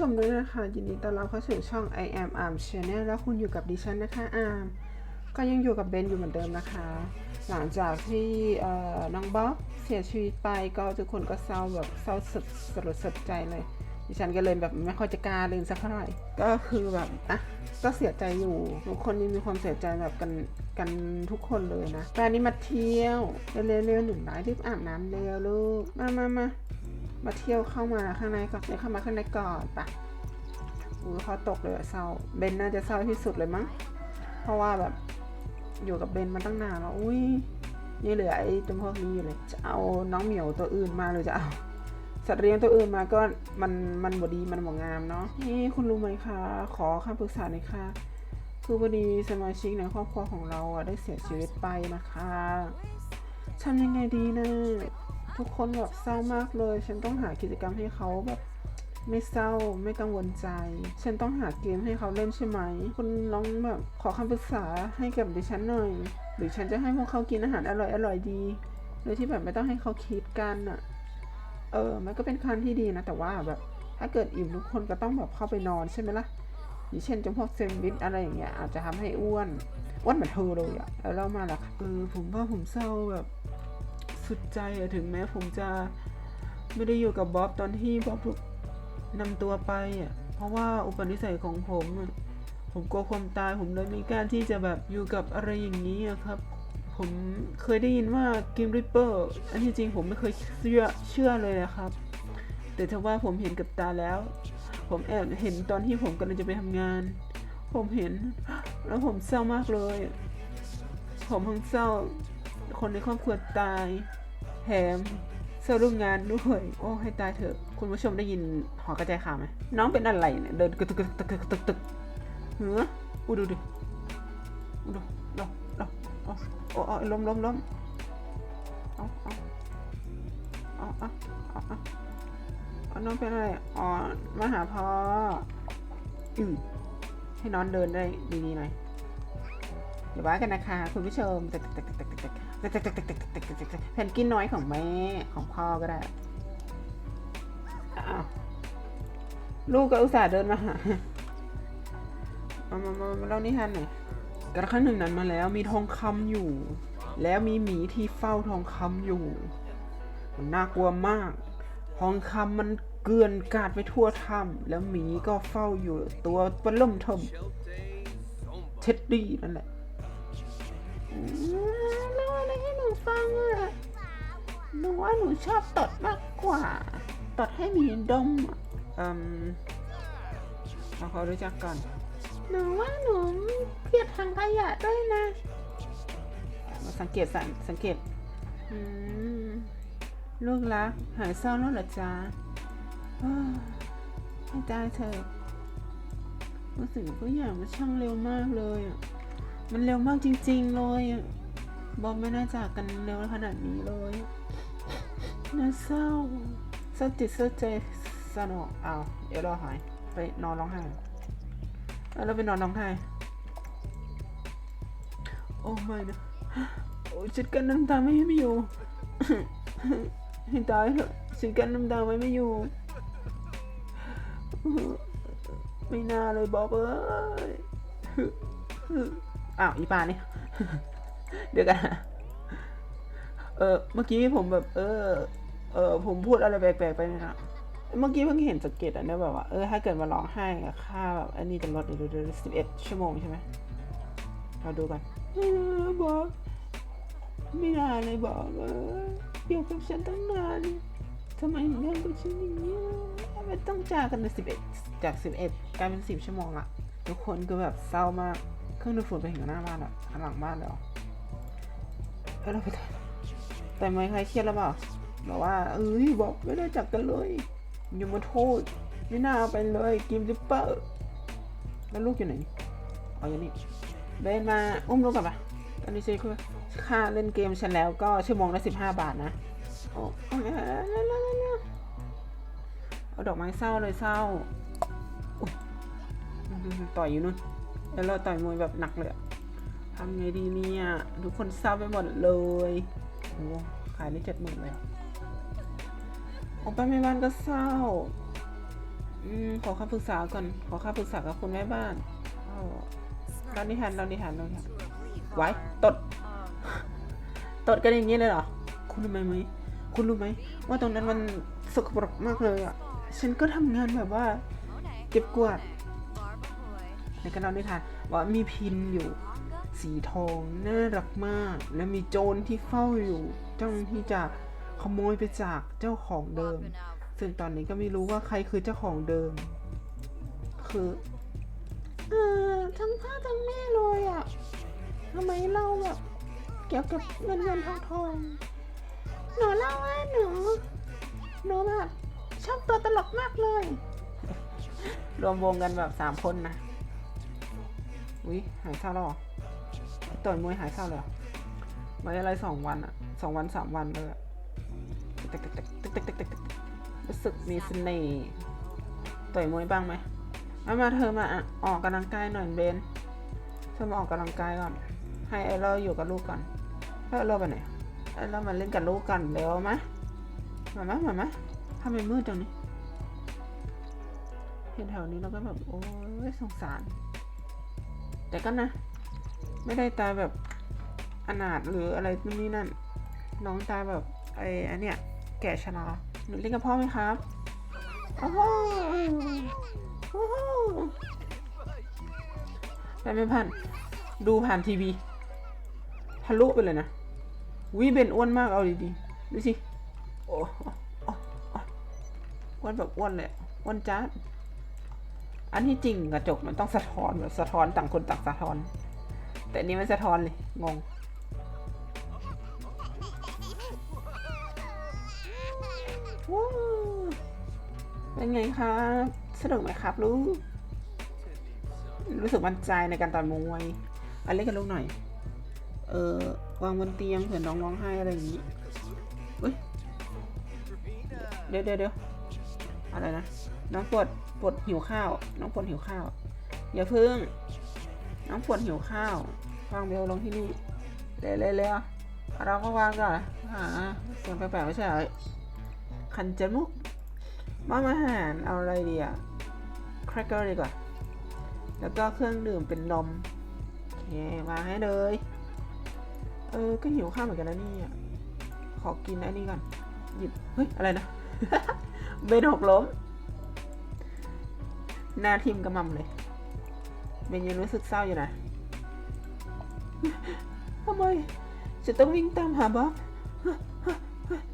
ชมด้วยนะคะ ยินดีต้อนรับเข้าสู่ช่อง I am Arm Channel แล้วคุณอยู่กับดิฉันนะคะอาร์มก็ยังอยู่กับเบนอยู่เหมือนเดิมนะคะ หลังจากที่น้องบ๊อบเสียชีวิตไปก็ทุกคนก็เศร้าแบบเศร้าสุดสลดสดใจเลย ดิฉันก็เลยแบบไม่ค่อยจะกล้าเล่นสักเท่าไหร่ก็คือแบบอะก็เสียใจอยู่ทุกคนนี่มีความเสียใจแบบกันกันทุกคนเลยนะแต่นนี้มาเที่ยวเร็วๆหนึ่งร้อยรีบอาบน้ำเร็วลูกมามามา มาเที่ยวเข้ามาข้างในก่อนเดี๋ยวเข้ามาข้างในก่อนปะอุ้เขาตกเลยอะเศร้า เบนน่าจะเศร้าที่สุดเลยมั้ง เพราะว่าแบบอยู่กับเบนมาตั้งนานแล้ว อุ้ยนี่เหลือไอ้ตัวพวกนี้อยู่เลย จะเอาน้องเหมียวตัวอื่นมาหรือจะเอา สัตว์เลี้ยงตัวอื่นมาก็มันมันบดีมันบ่งามเนาะ นี่คุณรู้ไหมคะ ขอคำปรึกษาหน่อยค่ะ คือพอดีสมาชิกในครอบครัวของเราอะได้เสียชีวิตไปนะคะทำยังไงดีนะ ทุกคนแบบเศร้ามากเลย ฉันต้องหากิจกรรมให้เขาแบบไม่เศร้าไม่กังวลใจ ฉันต้องหาเกมให้เขาเล่นใช่ไหม คุณลองแบบขอคำปรึกษาให้กับดิฉันหน่อย หรือฉันจะให้พวกเขากินอาหารอร่อยอร่อยดี โดยที่แบบไม่ต้องให้เขาคิดกันอะ เออ มันก็เป็นคันที่ดีนะ แต่ว่าแบบ ถ้าเกิดอิ่มทุกคนก็ต้องแบบเข้าไปนอนใช่ไหมล่ะอย่างเช่นจำพวกเซนด์วิชอะไรอย่างเงี้ยอาจจะทำให้อ้วนอ้วนเหมือนเธอเลยอะแล้วเรามาล่ะคะเออผมว่าผมเศร้าแบบ สุดใจอะถึงแม้ผมจะไม่ได้อยู่กับบ๊อบตอนที่บ๊อบถูกนำตัวไปอะเพราะว่าอุปนิสัยของผม ผมกลัวความตายผมเลยไม่กล้าที่จะแบบอยู่กับอะไรอย่างนี้ครับ ผมเคยได้ยินว่ากิมริปเปอร์อันที่จริงผมไม่เคยเชื่อเชื่อเลยนะครับ แต่ถ้าว่าผมเห็นกับตาแล้ว ผมแอบเห็นตอนที่ผมกำลังจะไปทำงาน ผมเห็น แล้วผมเศร้ามากเลย ผมทั้งเศร้าคนในครอบครัวตาย แถมเศร้าร่วมงานด้วย โอ้ให้ตายเถอะ คุณผู้ชมได้ยินหอกระจายข่าวไหมน้องเป็นอะไรเนี่ยเดินกึกตึกตึกตึกตึกตึกเหืออูดูดิอูดูลมลมโอ้โอ้ล้มล้มล้มเอาเอาเอาเอาเอาเอาเอาน้องเป็นอะไรอ๋อมาหาพ่ออืมให้น้องเดินได้ดีๆหน่อยเดี๋ยวว่ากันนะคะ คุณผู้ชม แผ่นกินน้อยของแม่ของพ่อก็ได้อ้าวลูกก็อุตส่าห์เดินมาหามามามามาเล่านิทานหน่อยกระครั้งหนึ่งนั้นมาแล้วมีทองคำอยู่ แล้วมีหมีที่เฝ้าทองคำอยู่ มันน่ากลัวมาก ทองคำมันเกลื่อนกาดไปทั่วถ้ำแล้วหมีก็เฝ้าอยู่ ตัวปล่มทมเท็ดดี้นั่นแหละ ฟังอะหนูว่าหนูชอบตดมากกว่า ตดให้มีดมอะอืมเอาเขารู้จักก่อน หนูว่าหนูเกลียดทางขยะด้วยนะมาสังเกตสังสังเกตอืมลูกรักหายเศร้าแล้วเหรอจ๊ะเอ้อให้ได้เถอะรู้สึกทุกอย่างมันช่างเร็วมากเลยอะ มันเร็วมากจริง ๆ เลยอะ บอมไม่น่าจากกันเร็วขนาดนี้เลยน่าเศร้าเศร้าจิตเศร้าใจสนองอ้าวเดี๋ยวรอหายไปนอนร้องไห้เอาแล้วไปนอนร้องไห้โอ้ไม่นะโอ้ฉันกันน้ำตาไม่ไม่อยู่ให้ตายเถอะฉันกันน้ำตาไว้ไม่อยู่ ไม่น่าเลยบอบเอ้ยอ้าวอีปาเนี่ย เดี๋ยวกันนะเออเมื่อกี้ผมแบบ เออ เออผมพูดอะไรแปลกๆไปนะเมื่อกี้เพิ่งเห็นสังเกตอันนี้แบบว่าเออถ้าเกิดมาร้องไห้กับค่าแบบอันนี้จะลดเดี๋ยวสิบเอ็ดชั่วโมงใช่ไหมเราดูกันเออบอกไม่นานเลยบอกเอออยู่กับฉันตั้งนานทำไมเรื่องกับฉันอย่างนี้ไม่ต้องจากกันในสิบเอ็ดจากสิบเอ็ดกลายเป็นสิบชั่วโมงละทุกคนก็แบบเศร้ามากเครื่องดูดฝุ่นไปถึงหน้าบ้านอะหลังบ้านเลยอเอ อเราไปแต่แต่ไม่ใครเครียดแล้วเปล่าบอกว่าเอ้ยบอกไม่ได้จักกันเลยอย่ามาโทษไม่น่าเอาไปเลยกิมจิปเปอร์แล้วลูกอยู่ไหนเอาอย่างนี้เบนมาอุ้มลูกกลับปะตอนนี้ซีคือค่าเล่นเกมฉันแล้วก็ชั่วโมงละสิบห้าบาทนะโอ้โอ้ยแล้วแล้วแล้วเอาดอกไม้เศร้าเลยเศร้าต่อยอยู่นู่นแล้วเราต่อยมวยแบบหนักเลยอะ ทำไงดีเนี่ย ทุกคนเศร้าไปหมดเลยโอ้ขายได้เจ็ดหมื่นเลยอะออกไปไม่บ้านก็เศร้าอืมขอคำปรึกษาก่อน ขอคำปรึกษากับคุณแม่บ้านเรานิทานเรานิทานเรานิทานไว้ตด ตดกันอย่างนี้เลยเหรอ คุณรู้ไหมไหมคุณรู้ไหมว่าตรงนั้นมันสกปรกมากเลยอะ ฉันก็ทำงานแบบว่า เก็บกวาดในกันเรานิทานว่ามีพินอยู่ สีทองน่ารักมาก และมีโจรที่เฝ้าอยู่จ้องที่จะขโมยไปจากเจ้าของเดิม ซึ่งตอนนี้ก็ไม่รู้ว่าใครคือเจ้าของเดิม คือเออทั้งพ่อทั้งแม่เลยอะ่ะทำไมเราแบบเกี่ยวกับเงินเงินทองทองหนูเล่าว่าหนูหนูแบบชอบตัวตลกมากเลย รวมวงกันแบบสามคนนะอุ้ยหายเศร้าแล้วเหรอ ต่อยมวยหายเศร้าเลยไม่อะไรสองวันอะสองวันสามวันเลยอะตึกตึกตึกตึกตึกตึกตึกตึกรู้สึกมีเสน่ห์ต่อยมวยบ้างไหมเอามาเธอมาอะออกกำลังกายหน่อยเบนเธอมาออกกำลังกายก่อน ให้ไอเลอร์อยู่กับลูกก่อนให้ไอเลอร์ไปไหนไอเลอร์มาเล่นกับลูกกันเร็วไหมมาไหมมาไหมทำไมมืดจังนี่เห็นแถวนี้เราก็แบบโอ้ยสงสาร แต่ก็นะ ไม่ได้ตายแบบอนาถหรืออะไรนู่นนี่นั่น น้องตายแบบไอ้อันเนี้ยแก่ชราหนูเล่นกับพ่อไหมครับโอ้โหโอ้โหไปไม่พันดูผ่านทีวีทะลุไปเลยนะวิเบนอ้วนมากเอาดีๆดูสิโอ้อ้โหอ้วนแบบอ้วนเลยอ้วนจ้าดอันที่จริงกระจกมันต้องสะท้อนแบบสะท้อนต่างคนต่างสะท้อน แต่นี้มันสะท้อนเลยงง ว้าวเป็นไงครับ สนุกไหมครับลูก รู้สึกมั่นใจในการต่อยมวยอันเล่นกับลูกหน่อย เออวางบนเตียงเผื่อน้องร้องไห้อะไรอย่างนี้อุ้ยเดี๋ยวเดี๋ยวเดี๋ยวอะไรนะ น้องปวดปวดหิวข้าว น้องปวดหิวข้าว อย่าพึ่ง น้องปวดหิวข้าววางเบลลงที่นี่เร็วเร็วเราก็วางก่อนหาเสียงแปลกๆไม่ใช่เหรอคันจมูกมาอาหารเอาอะไรดีอะแครกเกอร์ดีกว่า แล้วก็เครื่องดื่มเป็นนมโอเควางให้เลย เออ ก็หิวข้าวเหมือนกันนะนี่ขอกินอันนี้ก่อน หยิบ เฮ้ย อะไรนะ เบนหกล้ม หน้าทิมกระมำเลย เบนยังรู้สึกเศร้าอยู่นะทำไมจะต้องวิ่งตามหาบ๊อบ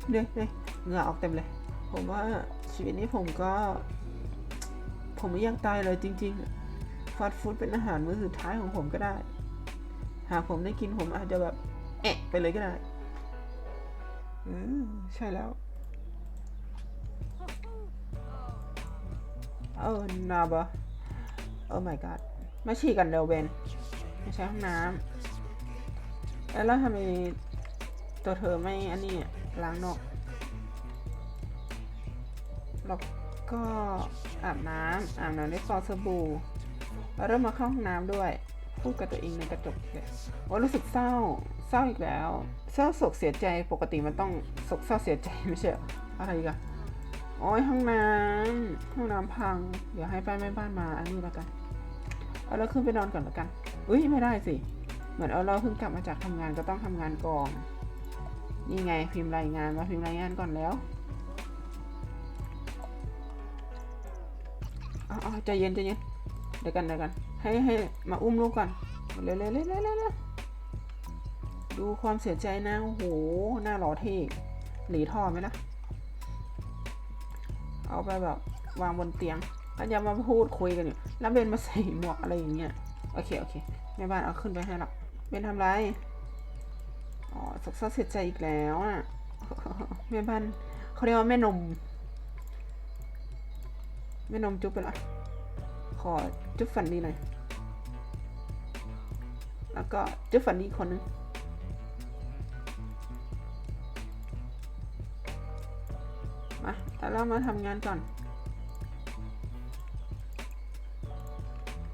เหนื่อยเหนื่อยเงื่อออกเต็มเลย ผมว่าชีวิตนี้ผมก็ ผมไม่อยากตายเลยจริงๆฟาสต์ฟู้ดเป็นอาหารมื้อสุดท้ายของผมก็ได้ หากผมได้กินผมอาจจะแบบแอะไปเลยก็ได้อืมใช่แล้วเออนาบะโอ้ my god มาฉี่กันเร็วเบนไม่ใช่ห้องน้ำแล้วทำไมตัวเธอไม่อันนี้ล้างนอกแล้วก็อาบน้ำอาบน้ำด้วยฟองสบู่แล้วเริ่มมาเข้าห้องน้ำด้วย พูดกับตัวเองในกระจกเลยว่ารู้สึกเศร้าเศร้าอีกแล้ว เศร้าโศกเสียใจปกติมันต้องโศกเศร้าเสียใจไม่ใช่อะไรกันโอ้ยห้องน้ำห้องน้ำพัง เดี๋ยวให้ป้าแม่บ้านมาอันนี้แล้วกัน เอาเราขึ้นไปนอนก่อนแล้วกันอุ้ยไม่ได้สิ เหมือนเอาเราเพิ่งกลับมาจากทำงานก็ต้องทำงานก่อน นี่ไงพิมพ์รายงานมาพิมพ์รายงานก่อนแล้วอาอใจเย็นใจเย็นเดี๋ยวกันเดี๋ยวกัน ให้ให้มาอุ้มลูกก่อนเร็วเร็วเร็วเร็วเร็วเร็วดูความเสียใจนะโอ้โหหน้าหล่อเท่หลีท่อไหมล่ะ เอาไปแบบวางบนเตียง แล้วอย่ามาพูดคุยกันอยู่แล้วเบนมาใส่หมวกอะไรอย่างเงี้ยโอเคโอเคแม่บ้านเอาขึ้นไปให้หรอกเบนทำไรอ๋อสกเศร้าเสียใจอีกแล้วอะแม่บ้านเขาเรียกว่าแม่นมแม่นมจุ๊บไปละขอจุ๊บฝันดีหน่อยแล้วก็จุ๊บฝันดีอีกคนนึงมาแล้วเรามาทำงานก่อน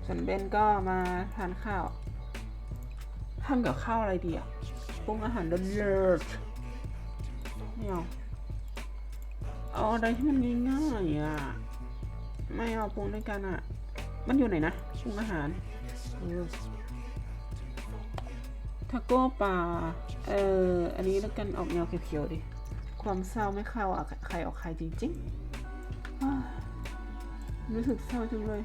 ส่วนเบนก็มาทานข้าวทำกับข้าวอะไรดีอะปรุงอาหารเลิศๆไม่เอาเอาอะไรที่มันง่ายๆอะ ไม่เอาปรุงด้วยกันอะ มันอยู่ไหนนะปรุงอาหารทาโก้ปลาเอออันนี้แล้วกันออกแนวเขียวๆดิ ความเศร้าไม่เข้าอะใครออกใครจริงๆ รู้สึกเศร้าจังเลย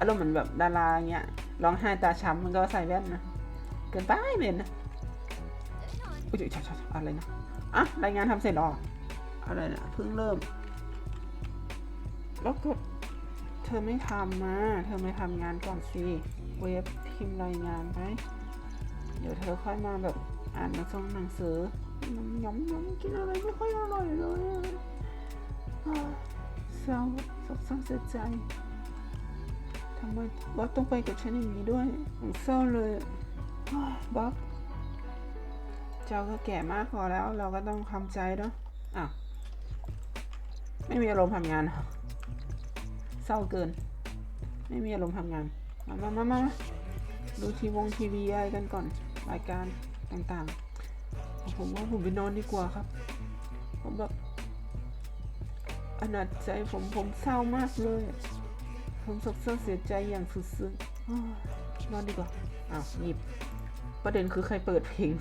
อารมณ์เหมือนแบบดาราเงี้ยร้องไห้ตาช้ำมันก็ใส่แว่นนะเกินไปเบนนะอุ้ยชาชาอะไรนะอะรายงานทำเสร็จหรออะไรนะเพิ่งเริ่ม แล้วก็เธอไม่ทำมาเธอไม่ทำงานก่อนสิเว็บพิมพ์รายงานไปเดี๋ยวเธอค่อยมาแบบอ่านหนังสือหนังสือน้ำย้ำย้ำกินอะไรไม่ค่อยอร่อยเลยเศร้าสกเศร้าเสียใจ ทำไมบ๊อบต้องไปกับฉันอย่างนี้ด้วยเศร้าเลยบ๊อบเจ้าก็แก่มากพอแล้ว เราก็ต้องทำใจเนาะอ้าวไม่มีอารมณ์ทำงานหรอเศร้าเกิน ไม่มีอารมณ์ทำงาน มามามามาดูทีวงทีวีอะไรกันก่อนรายการต่างๆ ผมว่าผมไปนอนดีกว่าครับ ผมแบบอนาจใจผมผมเศร้ามากเลย ผมสกเศร้าเสียใจอย่างสุดซึ้งนอนดีกว่า อ้าวหยิบ ประเด็นคือใครเปิดเพลง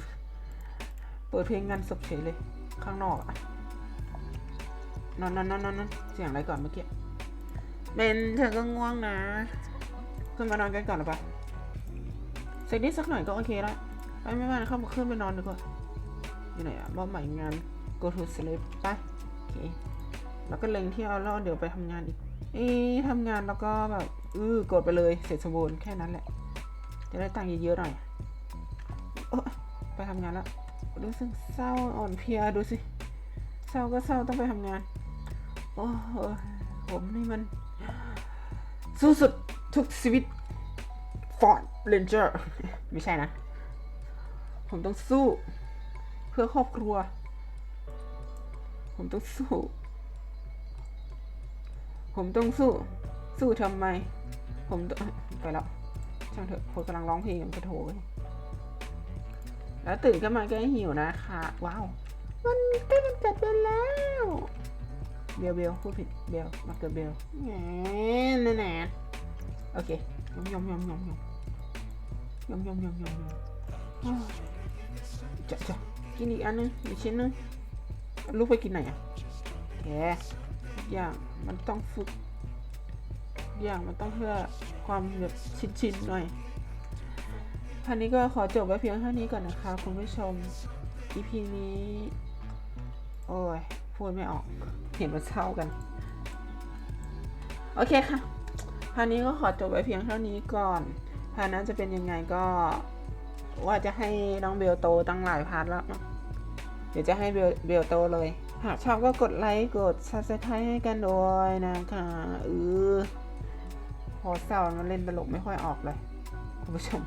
เปิดเพลงงานศพเฉยเลย ข้างนอกอะนอนนอนนอนนอนเสียงอะไรก่อนเมื่อกี้เบนเธอก็ง่วงนะขึ้นมานอนกันก่อนหรือปะเสร็จนิดสักหน่อยก็โอเคละไปไม่มาเข้ามาขึ้นไปนอนดีกว่าอยู่ไหนอะว่าใหม่งาน go to sleep ไปโอเค แล้วก็เล็งที่เอาล้วเดี๋ยวไปทำงานอีก เอ๊ทำงานแล้วก็แบบอือกดไปเลยเสร็จสมบูรณ์แค่นั้นแหละ จะได้ตังค์เยอะๆหน่อยอไปทำงานแล้วรู้สึกเศร้าอ่อนเพลียดูสิเศร้าก็เศร้าต้องไปทำงาน โอ้โหผมนี่มัน สู้สุดทุกชีวิตฟอร์ดเรนเจอร์ไม่ใช่นะ ผมต้องสู้ เพื่อครอบครัว ผมต้องสู้ ผมต้องสู้ สู้ทำไม ผมไปแล้ว ช่างเถอะคนกำลังร้องเพลงมันจะโทรไปแล้วตื่นขึ้นมาก็หิวนะคะ ว้าว มันใกล้มันจัดเป็นแล้ว เบลเบลพูดผิดเบลมาเกิดเบลแหนแหนโอเคยมยมยมยมยมยมยมยมยมยมอ้าวจะจะกินอีกอันนึงอีกชิ้นนึงลูกไปกินไหนอะแกอย่าง มันต้องฝึกอย่างมันต้องเพื่อความแบบชินๆหน่อยท่านี้ก็ขอจบไว้เพียงเท่านี้ก่อนนะคะ คุณผู้ชม EP นี้ โอ้ย พูดไม่ออก เห็นว่าเศร้ากัน โอเคค่ะพาร์ทนี้ก็ขอจบไว้เพียงเท่านี้ก่อนพานั้นจะเป็นยังไงก็ว่าจะให้น้องเบลโตตั้งหลายพาร์ทแล้ว เดี๋ยวจะให้เบลเบลโตเลย หากชอบก็กดไลค์กดซับสไครต์ให้กันด้วยนะคะเออพอเศร้ามันเล่นตลกไม่ค่อยออกเลย คุณผู้ชม